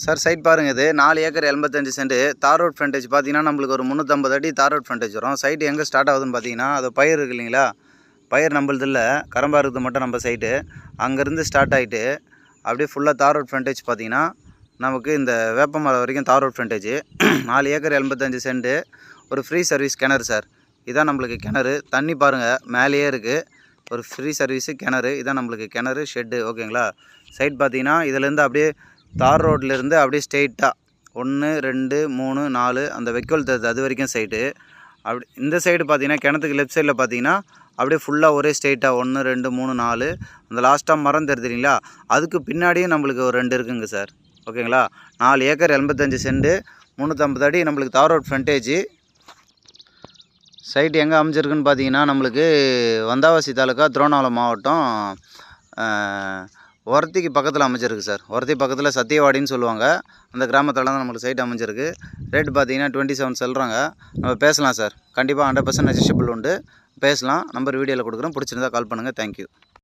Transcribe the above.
Sir side பாருங்கள் இது. நாலு ஏக்கர் எண்பத்தஞ்சு சென்ட். தார் ரோட் ஃப்ரண்டேஜ் பார்த்தீங்கன்னா நம்மளுக்கு ஒரு முந்நூற்றம்பது அடி தார் ரோட் ஃப்ரண்டேஜ் வரும். சைட்டு எங்கே ஸ்டார்ட் ஆகுதுன்னு பார்த்தீங்கன்னா அது பயிர் இருக்கு இல்லைங்களா? பயிர் நம்மளது இல்லை. கரம்பாருக்குது மட்டும் நம்ம சைட்டு அங்கேருந்து ஸ்டார்ட் ஆகிட்டு அப்படியே ஃபுல்லாக தார் ரோட் ஃப்ரண்டேஜ் பார்த்தீங்கன்னா நமக்கு இந்த வேப்பமரம் வரைக்கும் தார் ரோட் ஃப்ரண்டேஜ் நாலு ஏக்கர் எண்பத்தஞ்சு சென்ட்டு ஒரு ஃப்ரீ சர்வீஸ் கிணறு சார். இதான் நம்மளுக்கு கிணறு. தண்ணி பாருங்கள் மேலேயே இருக்குது ஒரு ஃப்ரீ சர்வீஸு கிணறு. இதான் நம்மளுக்கு கிணறு ஷெட்டு ஓகேங்களா சைட் பார்த்தீங்கன்னா இதுலேருந்து அப்படியே தார் ரோட்லேருந்து அப்படியே ஸ்ட்ரெயிட்டாக ஒன்று ரெண்டு மூணு நாலு அந்த வைக்கோல் தருது அது வரைக்கும் சைட்டு அப்படி இந்த சைடு பார்த்தீங்கன்னா கிணத்துக்கு லெஃப்ட் சைடில் பார்த்தீங்கன்னா அப்படியே ஃபுல்லாக ஒரே ஸ்ட்ரெயிட்டாக ஒன்று ரெண்டு மூணு நாலு. அந்த லாஸ்ட்டாக மரம் தெரியுது இல்லைங்களா அதுக்கு பின்னாடியும் நம்மளுக்கு ஒரு ரெண்டு இருக்குங்க சார். ஓகேங்களா? நாலு ஏக்கர் எண்பத்தஞ்சு சென்ட்டு முந்நூற்றம்பது அடி நம்மளுக்கு தார் ரோட் ஃப்ரண்டேஜ் சைட் எங்கே அமைஞ்சிருக்குன்னு பார்த்தீங்கன்னா நம்மளுக்கு வந்தாவாசி தாலுக்கா திருவண்ணாமலை மாவட்டம் ஒரத்திக்கு பக்கத்தில் அமைஞ்சிருக்கு சார். ஒரத்தி பக்கத்தில் சத்தியவாடின்னு சொல்லுவாங்க. அந்த கிராமத்தில் தான் நம்மளுக்கு சைட் அமைஞ்சிருக்கு. ரேட் பார்த்தீங்கன்னா டுவெண்ட்டி செவன் சொல்கிறாங்க நம்ம பேசலாம் சார். கண்டிப்பாக ஹண்ட்ரட் பர்சன்ட் அட்ஜஸ்டபிள் உண்டு. பேசலாம். நம்பர் வீடியோவில் கொடுக்குறோம். பிடிச்சிருந்தா கால் பண்ணுங்கள் தேங்க்யூ